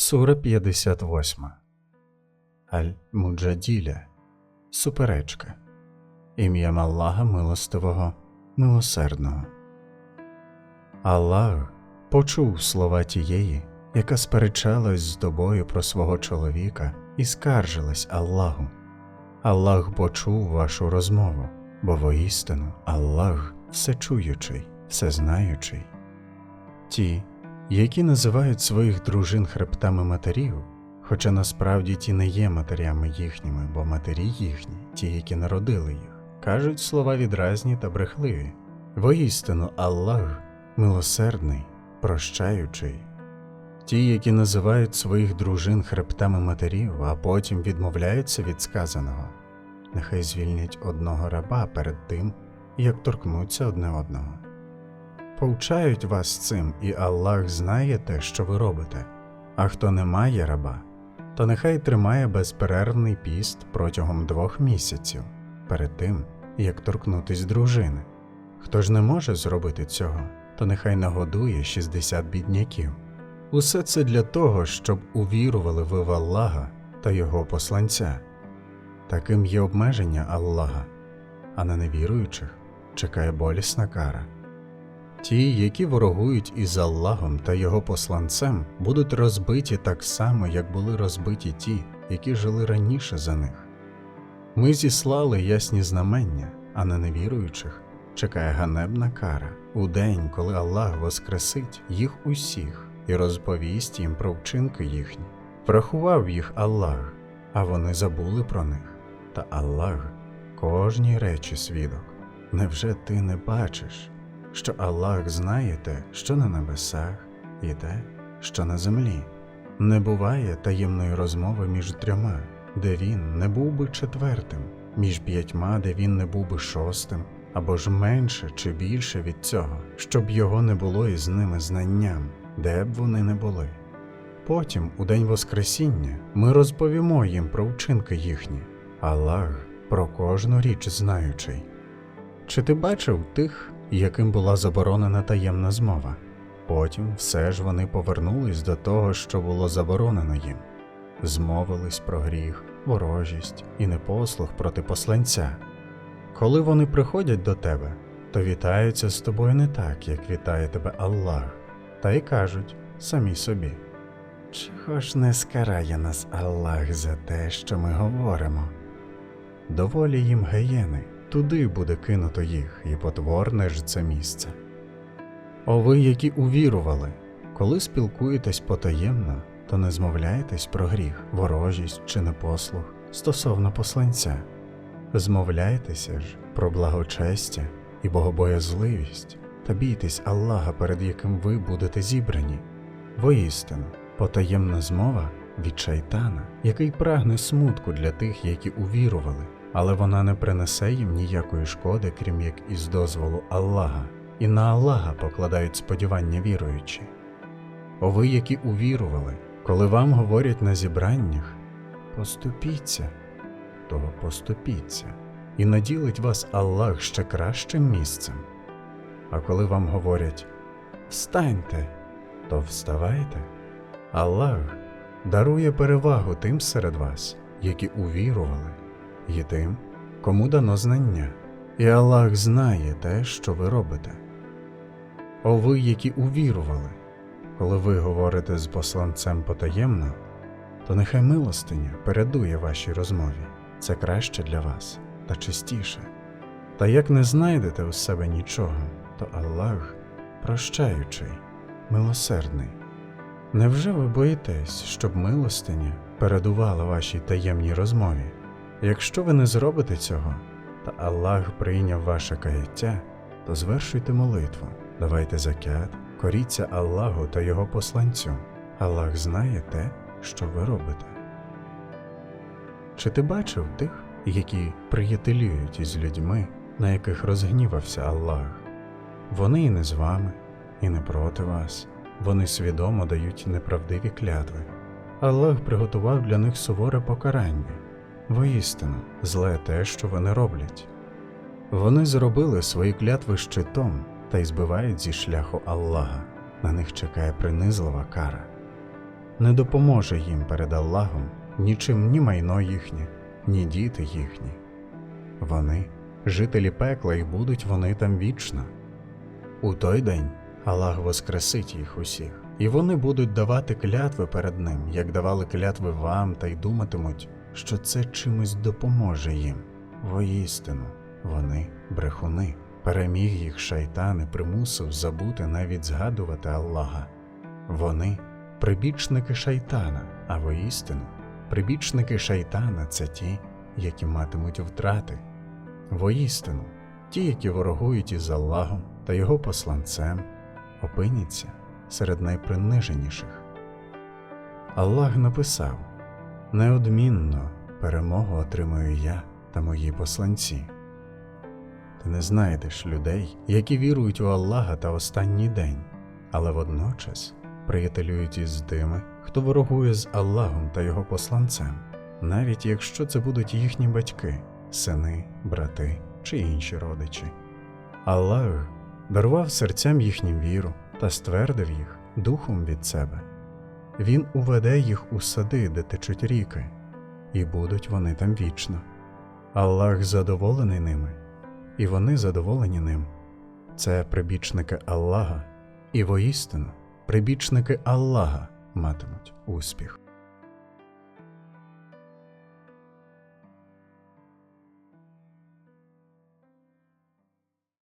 Сура 58 Аль-Муджаділя Суперечка Ім'ям Аллаха Милостивого, Милосердного. Аллах почув слова тієї, яка сперечалась з тобою про свого чоловіка і скаржилась Аллаху. Аллах почув вашу розмову, бо воістину Аллах всечуючий, всезнаючий. Ті, які називають своїх дружин хребтами матерів, хоча насправді ті не є матерями їхніми, бо матері їхні, ті, які народили їх, кажуть слова відразні та брехливі. Воістину Аллах милосердний, прощаючий. Ті, які називають своїх дружин хребтами матерів, а потім відмовляються від сказаного, нехай звільнять одного раба перед тим, як торкнуться одне одного. Повчають вас цим, і Аллах знає те, що ви робите. А хто не має раба, то нехай тримає безперервний піст протягом двох місяців перед тим, як торкнутись дружини. Хто ж не може зробити цього, то нехай нагодує 60 бідняків. Усе це для того, щоб увірували ви в Аллаха та Його посланця. Таким є обмеження Аллаха, а на невіруючих чекає болісна кара. Ті, які ворогують із Аллахом та його посланцем, будуть розбиті так само, як були розбиті ті, які жили раніше за них. Ми зіслали ясні знамення, а на невіруючих чекає ганебна кара у день, коли Аллах воскресить їх усіх і розповість їм про вчинки їхні. Врахував їх Аллах, а вони забули про них. Та Аллах кожній речі свідок. Невже ти не бачиш? Що Аллах знає те, що на небесах, і те, що на землі. Не буває таємної розмови між трьома, де він не був би четвертим, між п'ятьма, де він не був би шостим, або ж менше чи більше від цього, щоб його не було із ними знанням, де б вони не були. Потім, у день Воскресіння, ми розповімо їм про вчинки їхні, Аллах про кожну річ знаючий. Чи ти бачив тих, яким була заборонена таємна змова. Потім все ж вони повернулись до того, що було заборонено їм, змовились про гріх, ворожість і непослух проти посланця. Коли вони приходять до тебе, то вітаються з тобою не так, як вітає тебе Аллах, та й кажуть самі собі. Чого ж не скарає нас Аллах за те, що ми говоримо? Доволі їм геєни туди буде кинуто їх, і потворне ж це місце. О ви, які увірували, коли спілкуєтесь потаємно, то не змовляєтесь про гріх, ворожість чи непослух стосовно посланця, змовляєтеся ж про благочестя і богобоязливість та бійтесь Аллаха, перед яким ви будете зібрані. Воістину, потаємна змова від шайтана, який прагне смутку для тих, які увірували але вона не принесе їм ніякої шкоди, крім як із дозволу Аллаха, і на Аллаха покладають сподівання віруючі. О ви, які увірували, коли вам говорять на зібраннях поступіться, то поступіться, і наділить вас Аллах ще кращим місцем. А коли вам говорять встаньте, то вставайте, Аллах дарує перевагу тим серед вас, які увірували є тим, кому дано знання, і Аллах знає те, що ви робите. О ви, які увірували, коли ви говорите з посланцем потаємно, то нехай милостиня передує вашій розмові, це краще для вас та чистіше. Та як не знайдете у себе нічого, то Аллах прощаючий, милосердний. Невже ви боїтесь, щоб милостиня передувала вашій таємній розмові? Якщо ви не зробите цього, та Аллах прийняв ваше каяття, то звершуйте молитву, давайте закят, коріться Аллаху та Його посланцю. Аллах знає те, що ви робите. Чи ти бачив тих, які приятелюють із людьми, на яких розгнівався Аллах? Вони і не з вами, і не проти вас, вони свідомо дають неправдиві клятви. Аллах приготував для них суворе покарання. Воістину, зле те, що вони роблять. Вони зробили свої клятви щитом та й збивають зі шляху Аллаха, на них чекає принизлива кара. не допоможе їм перед Аллахом нічим ні майно їхнє, ні діти їхні. Вони жителі пекла, і будуть вони там вічно. У той день Аллах воскресить їх усіх, і вони будуть давати клятви перед ним, як давали клятви вам, та й думатимуть, що це чимось допоможе їм. Воістину, вони брехуни. Переміг їх шайтан і примусив забути навіть згадувати Аллаха. Вони прибічники шайтана, а воістину прибічники шайтана це ті, які матимуть втрати. Воістину, ті, які ворогують із Аллахом та його посланцем, опиняться серед найприниженіших. Аллах написав: Неодмінно перемогу отримую я та мої посланці. Ти не знайдеш людей, які вірують у Аллаха та останній день, але водночас приятелюють із тими, хто ворогує з Аллахом та його посланцем, навіть якщо це будуть їхні батьки, сини, брати чи інші родичі. Аллах дарував серцям їхнім віру та ствердив їх духом від себе. Він уведе їх у сади, де течуть ріки, і будуть вони там вічно. Аллах задоволений ними, і вони задоволені ним. Це прибічники Аллаха, і воістину прибічники Аллаха матимуть успіх.